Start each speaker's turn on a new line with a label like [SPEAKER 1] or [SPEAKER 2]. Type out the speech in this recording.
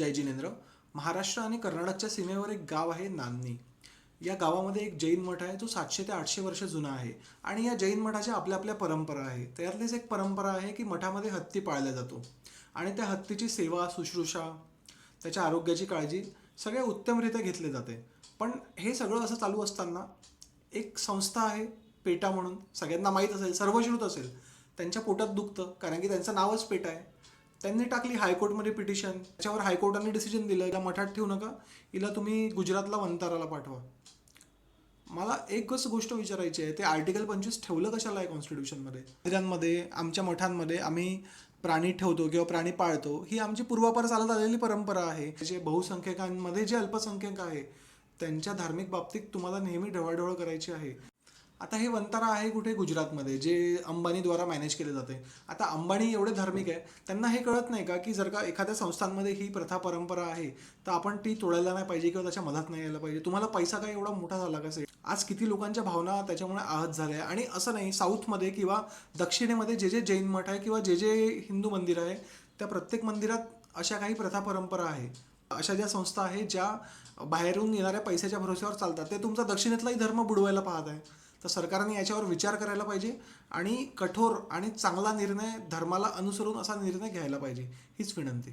[SPEAKER 1] जय जिनेंद्र. महाराष्ट्र आणि कर्नाटकच्या सीमेवर एक गाव आहे नान्नी या गावामध्ये एक जैन मठ आहे जो सातशे ते आठशे वर्ष जुना आहे. आणि या जैन मठाच्या आपल्या आपल्या परंपरा आहे. त्यातलीच एक परंपरा आहे की मठामध्ये हत्ती पाळला जातो. आणि त्या हत्तीची सेवा शुश्रूषा त्याच्या आरोग्याची काळजी सगळ्या उत्तमरित्या घेतली जाते. पण हे सगळं असं चालू असताना एक संस्था आहे पेटा म्हणून. सगळ्यांना माहीत असेल सर्वश्रुत असेल. त्यांच्या पोटात दुखतं कारण की त्यांचं नावच पेटा आहे. त्यांनी टाकली हायकोर्टमध्ये पिटिशन. त्याच्यावर हायकोर्टाने डिसिजन दिलं. हिला मठात ठेवू नका. हिला तुम्ही गुजरातला वंताराला पाठवा. मला एकच गोष्ट विचारायची आहे. ते आर्टिकल पंचवीस ठेवलं कशाला आहे कॉन्स्टिट्यूशनमध्ये मंदिरांमध्ये आमच्या मठांमध्ये आम्ही प्राणी ठेवतो किंवा प्राणी पाळतो. ही आमची पूर्वापार चालत आलेली परंपरा आहे. जे बहुसंख्यकांमध्ये जे अल्पसंख्यक आहे त्यांच्या धार्मिक बाबतीत तुम्हाला नेहमी ढवळढवळ करायची आहे. आता हे वंतारा आहे कुठे? गुजरातमध्ये जे अंबानीद्वारा मॅनेज केले जाते. आता अंबानी एवढे धार्मिक आहे त्यांना हे कळत नाही का की जर का एखाद्या संस्थांमध्ये ही प्रथा परंपरा आहे तर आपण ती तोडायला नाही पाहिजे किंवा त्याच्या मधात नाही यायला पाहिजे? तुम्हाला पैसा काय एवढा मोठा झाला कसे आज किती लोकांच्या भावना त्याच्यामुळे आहत झाल्या आणि असं नाही साऊथमध्ये किंवा दक्षिणेमध्ये जे जे जैन मठ आहे किंवा जे जे हिंदू मंदिर आहे त्या प्रत्येक मंदिरात अशा काही प्रथा परंपरा आहे. अशा ज्या संस्था आहेत ज्या बाहेरून येणाऱ्या पैशाच्या भरोश्यावर चालतात ते तुमचा दक्षिणेतलाही धर्म बुडवायला पाहत आहे. तर सरकारने याच्यावर विचार करायला पाहिजे आणि कठोर आणि चांगला निर्णय धर्माला अनुसरून असा निर्णय घ्यायला पाहिजे हीच विनंती.